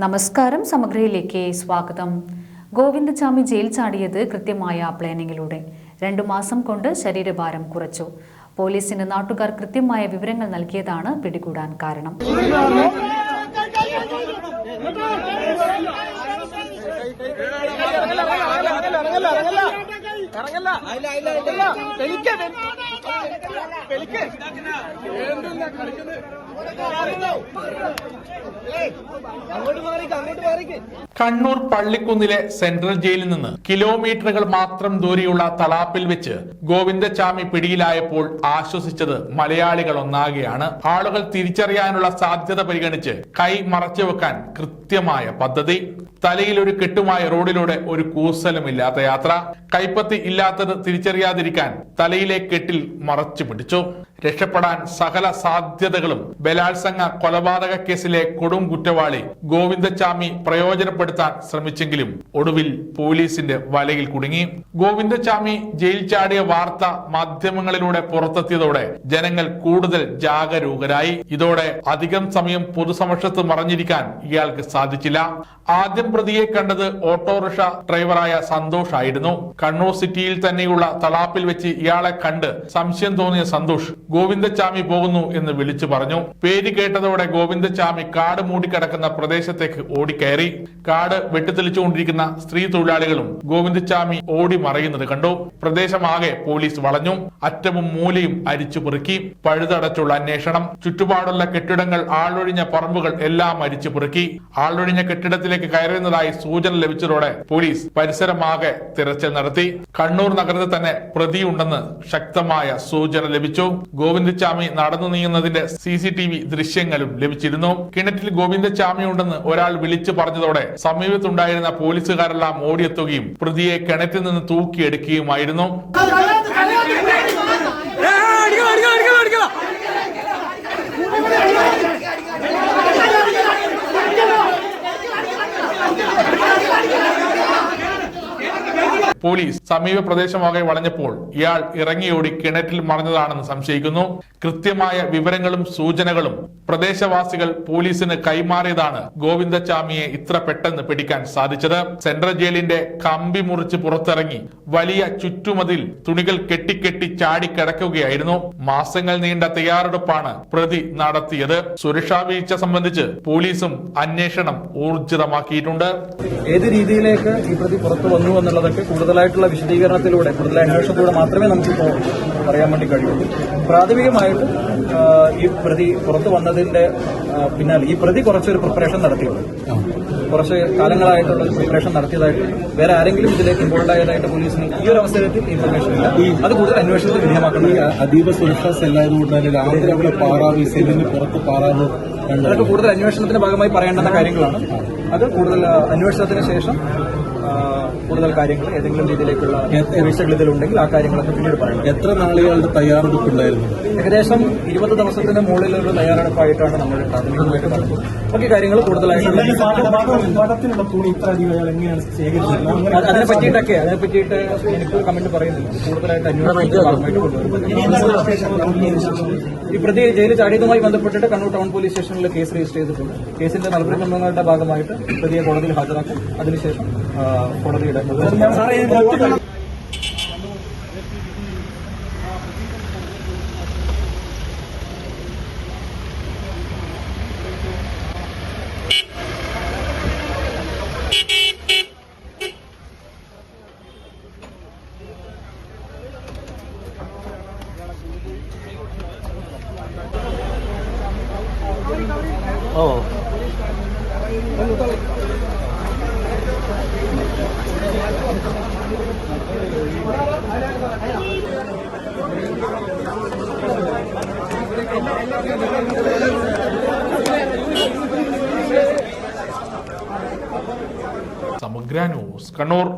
നമസ്കാരം സമഗ്രയിലേക്ക് സ്വാഗതം. ഗോവിന്ദചാമി ജയിൽ ചാടിയത് കൃത്യമായ പ്ലാനിങ്ങിലൂടെ. രണ്ടു മാസം കൊണ്ട് ശരീരഭാരം കുറച്ചു. പോലീസിന് നാട്ടുകാർ കൃത്യമായ വിവരങ്ങൾ നൽകിയതാണ് പിടികൂടാൻ കാരണം. കണ്ണൂർ പള്ളിക്കുന്നിലെ സെൻട്രൽ ജയിലിൽ നിന്ന് കിലോമീറ്ററുകൾ മാത്രം ദൂരെയുള്ള തളാപ്പിൽ വെച്ച് ഗോവിന്ദചാമി പിടിയിലായപ്പോൾ ആശ്വസിച്ചത് മലയാളികൾ ഒന്നാകെയാണ്. ആളുകൾ തിരിച്ചറിയാനുള്ള സാധ്യത പരിഗണിച്ച് കൈ മറച്ചു വെക്കാൻ കൃത്യമായ പദ്ധതി. തലയിൽ ഒരു കെട്ടുമായ റോഡിലൂടെ ഒരു കൂസലുമില്ലാത്ത യാത്ര. കൈപ്പത്തി ഇല്ലാത്തത് തിരിച്ചറിയാതിരിക്കാൻ തലയിലെ കെട്ടിൽ മറച്ചു പിടിച്ചു. രക്ഷപ്പെടാൻ സകല സാധ്യതകളും ബലാത്സംഗ കൊലപാതക കേസിലെ കൊടും കുറ്റവാളി ഗോവിന്ദച്ചാമി പ്രയോജനപ്പെടുത്താൻ ശ്രമിച്ചെങ്കിലും ഒടുവിൽ പോലീസിന്റെ വലയിൽ കുടുങ്ങി. ഗോവിന്ദച്ചാമി ജയിൽ ചാടിയ വാർത്ത മാധ്യമങ്ങളിലൂടെ പുറത്തെത്തിയതോടെ ജനങ്ങൾ കൂടുതൽ ജാഗരൂകരായി. ഇതോടെ അധികം സമയം പൊതുസമക്ഷത്ത് മറഞ്ഞിരിക്കാൻ ഇയാൾക്ക് സാധിച്ചില്ല. ആദ്യം പ്രതിയെ കണ്ടത് ഓട്ടോറിക്ഷ ഡ്രൈവറായ സന്തോഷ് ആയിരുന്നു. കണ്ണൂർ സിറ്റിയിൽ തന്നെയുള്ള തളാപ്പിൽ വെച്ച് ഇയാളെ കണ്ട് സംശയം തോന്നിയ സന്തോഷ് ഗോവിന്ദചാമി പോകുന്നു എന്ന് വിളിച്ചു പറഞ്ഞു. പേര് കേട്ടതോടെ ഗോവിന്ദചാമി കാട് മൂടിക്കിടക്കുന്ന പ്രദേശത്തേക്ക് ഓടിക്കയറി. കാട് വെട്ടിത്തെളിച്ചുകൊണ്ടിരിക്കുന്ന സ്ത്രീ തൊഴിലാളികളും ഗോവിന്ദചാമി ഓടി മറയുന്നത് കണ്ടു. പ്രദേശമാകെ പോലീസ് വളഞ്ഞു. അറ്റവും മൂലയും അരിച്ചു പെറുക്കി. പഴുതടച്ചുള്ള അന്വേഷണം. ചുറ്റുപാടുള്ള കെട്ടിടങ്ങൾ ആളൊഴിഞ്ഞ പറമ്പുകൾ എല്ലാം അരിച്ചു പെറുക്കി. ആളൊഴിഞ്ഞ കെട്ടിടത്തിലേക്ക് കയറുന്നതായി സൂചന ലഭിച്ചതോടെ പോലീസ് പരിസരമാകെ തിരച്ചിൽ നടത്തി. കണ്ണൂർ നഗരത്തിൽ തന്നെ പ്രതിയുണ്ടെന്ന് ശക്തമായ സൂചന ലഭിച്ചു. ഗോവിന്ദചാമി നടന്നു നീങ്ങുന്നതിന്റെ സി സി ടി വി ദൃശ്യങ്ങളും ലഭിച്ചിരുന്നു. കിണറ്റിൽ ഗോവിന്ദചാമി ഉണ്ടെന്ന് ഒരാൾ വിളിച്ചു പറഞ്ഞതോടെ സമീപത്തുണ്ടായിരുന്ന പോലീസുകാരെല്ലാം ഓടിയെത്തുകയും പ്രതിയെ കിണറ്റിൽ നിന്ന് തൂക്കിയെടുക്കുകയുമായിരുന്നു. പോലീസ് സമീപ പ്രദേശമാകെ വളഞ്ഞപ്പോൾ ഇയാൾ ഇറങ്ങിയോടി കിണറ്റിൽ മറഞ്ഞതാണെന്ന് സംശയിക്കുന്നു. കൃത്യമായ വിവരങ്ങളും സൂചനകളും പ്രദേശവാസികൾ പോലീസിന് കൈമാറിയതാണ് ഗോവിന്ദചാമിയെ ഇത്ര പെട്ടെന്ന് പിടിക്കാൻ സാധിച്ചത്. സെൻട്രൽ ജയിലിന്റെ കമ്പി മുറിച്ച് പുറത്തിറങ്ങി വലിയ ചുറ്റുമതിൽ തുണികൾ കെട്ടിക്കെട്ടി ചാടിക്കിടക്കുകയായിരുന്നു മാസങ്ങൾ നീണ്ട തയ്യാറെടുപ്പാണ് പ്രതി നടത്തിയത്. സുരക്ഷാ വീഴ്ച സംബന്ധിച്ച് പോലീസും അന്വേഷണം ഊർജിതമാക്കിയിട്ടുണ്ട്. ഏത് രീതിയിലേക്ക് ഈ പ്രതി പുറത്തു വന്നു എന്നുള്ളതൊക്കെ കൂടുതലായിട്ടുള്ള വിശദീകരണത്തിലൂടെ കൂടുതൽ അന്വേഷണത്തിലൂടെ മാത്രമേ നമുക്കിപ്പോൾ പറയാൻ വേണ്ടി കഴിയുള്ളൂ പ്രാഥമികമായിട്ട് ഈ പ്രതി പുറത്തു വന്നതിന്റെ പിന്നാലെ ഈ പ്രതി കുറച്ചൊരു പ്രിപ്പറേഷൻ നടത്തിയുള്ളൂ കുറച്ച് കാലങ്ങളായിട്ടുള്ള പ്രിപ്പറേഷൻ നടത്തിയതായിട്ട് വേറെ ആരെങ്കിലും ഇതിലേക്ക് ഇൻവോൾവ് ആയതായിട്ട് പോലീസിന് ഈ ഒരു അവസരത്തിൽ ഇൻഫർമേഷൻ ഇല്ല. അത് കൂടുതൽ അന്വേഷണത്തിൽ വിധേയമാക്കണം ഈ അതീവ സുരക്ഷാ സെല്ലായതുകൊണ്ട് തന്നെ രാത്രി അവിടെ പാറാവ് ഈ സെല്ലിന് പുറത്ത് പാറാവ് അതൊക്കെ കൂടുതൽ അന്വേഷണത്തിന്റെ ഭാഗമായി പറയേണ്ടുന്ന കാര്യങ്ങളാണ്. അത് കൂടുതൽ അന്വേഷണത്തിന് ശേഷം കൂടുതൽ കാര്യങ്ങൾ ഏതെങ്കിലും രീതിയിലേക്കുള്ള വീഴ്ചകൾ ഇതിലുണ്ടെങ്കിൽ ആ കാര്യങ്ങളൊക്കെ പിന്നീട് പറയണം. എത്ര നാളുകളുടെ തയ്യാറെടുപ്പുണ്ടായിരുന്നു? ഏകദേശം ഇരുപത് ദിവസത്തിന് ഒരു തയ്യാറെടുപ്പായിട്ടാണ് നമ്മൾ പ്രാഥമികമായിട്ട് നടത്തുന്നത് ബാക്കി കാര്യങ്ങൾ ശേഖരിച്ചത് അതിനെ പറ്റിയിട്ടൊക്കെ അതിനെ പറ്റിയിട്ട് എനിക്ക് കമന്റ് പറയുന്നില്ല. കൂടുതലായിട്ട് അന്വേഷണം ഈ പ്രതി ജയിലിൽ ചാടിയതുമായി ബന്ധപ്പെട്ടിട്ട് കണ്ണൂർ ടൗൺ പോലീസ് സ്റ്റേഷനിൽ കേസ് രജിസ്റ്റർ ചെയ്തിട്ടുണ്ട്. കേസിന്റെ നടപടിക്രമങ്ങളുടെ ഭാഗമായിട്ട് പ്രതിയെ കോടതിയിൽ ഹാജരാക്കും. അതിനുശേഷം കോടതിയുടെ നിർദ്ദേശം സമഗ്ര ന്യൂസ് കണ്ണൂർ.